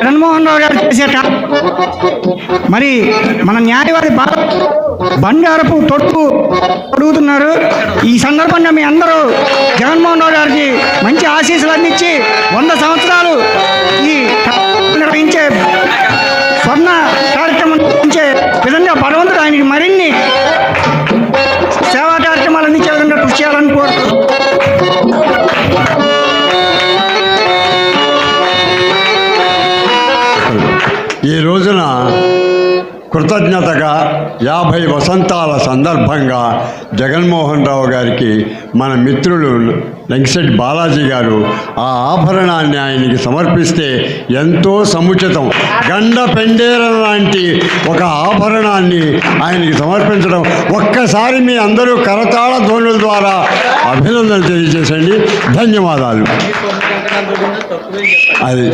జగన్మోహన్ రావు గారు చేసేట మరి మన న్యాయవాది బా బండారపు తొట్టు అడుగుతున్నారు. ఈ సందర్భంగా మీ అందరూ జగన్మోహన్ రావు గారికి మంచి ఆశీస్సులు అందించి వంద సంవత్సరాలు ఈ నిర్వహించే స్వర్ణ కార్యక్రమం నిర్వహించే విధంగా భగవంతుడు ఆయనకి మరిన్ని సేవా కార్యక్రమాలు అందించే విధంగా కృషి చేయాలని కోరుతున్నాను ఈ రోజున కృతజ్ఞతగా యాభై వసంతాల సందర్భంగా జగన్మోహన్ రావు గారికి మన మిత్రులు వెంకటరెడ్డి బాలాజీ గారు ఆ ఆభరణాన్ని ఆయనకి సమర్పిస్తే ఎంతో సముచితం. గండ పెండేరం లాంటి ఒక ఆభరణాన్ని ఆయనకి సమర్పించడం ఒక్కసారి మీ అందరూ కరతాళ ధ్వనుల ద్వారా అభినందన తెలియజేసండి ధన్యవాదాలు. అది.